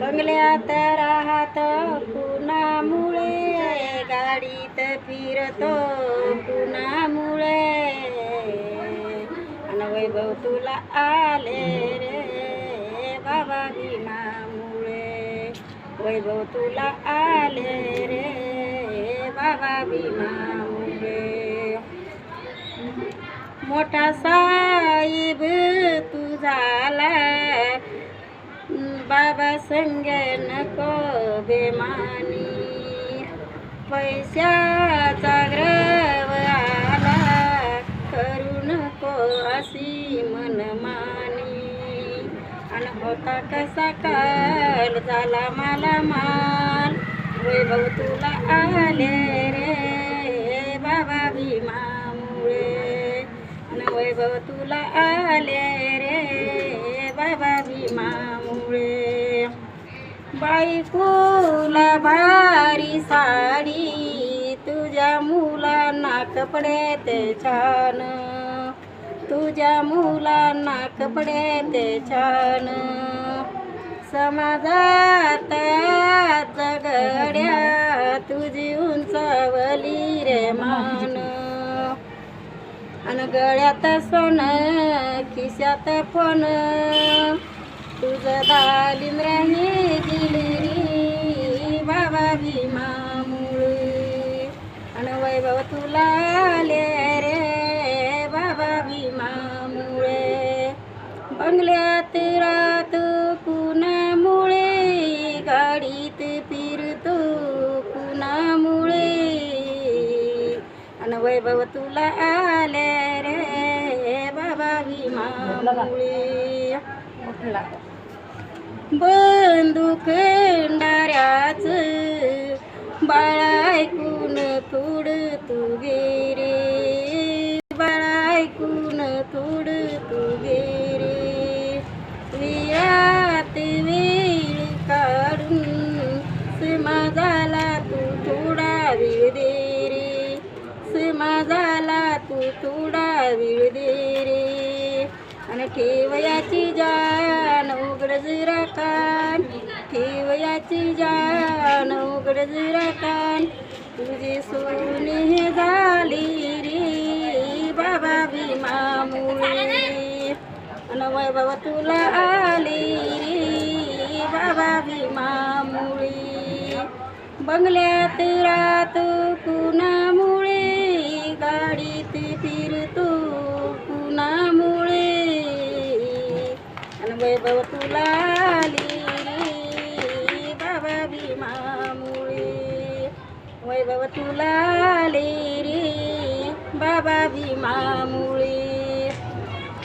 बंगल्यात राहत कुणामुळे गाडीत फिरतो कुणामुळे आणि वैभव तुला आले रे बाबा भीमामुळे. वैभव तुला आले रे बाबा भीमामुळे. मोठा साहेब तू झाला बाबा संग नको बेमानी. पैशाचा ग्रव आला करू नको अशी मनमानी. आणि होता कसा काल झाला मला माल. वैभव तुला आले रे बाबा भीमामुळे. आणि वैभव तुला आले रे बाबा भीमा बायकोला भारी साडी तुझ्या मुलांना कपडे ते छान. तुझ्या मुलांना कपडे ते छान. समाजात जगड्या तुझी उंचावली रे मान. आणि गळ्यात सोनं खिशात फोन. तुझं दालिम वैभव तुला आले रे बाबा भीमामुळे बंगल्यात रात कुणामुळे गाडीत फिरतो कुणामुळे. आणि वैभव तुला आले रे बाबा भीमामुळे बंदूक डाऱ्याच बाळायकून थोड तू रे. बाळायकून थोड तू गेरे विरात वेळ काढून समाजाला तू थोडा वेळ दे रे. समाजाला तू थोडा वेळ दे रे. आणि ठेवयाची जान उघड जरा ठेवयाची जान उघड जरा कान. तुझी सोय आणि वैभव तुला आली रे बाबा भीमामुळे बंगल्यात रात कुणामुळे गाडीत फिरतो कुणामुळे. आणि वैभव तुला आली रे बाबा भीमामुळे वैभव तुला आले रे बाबा भीमामुळे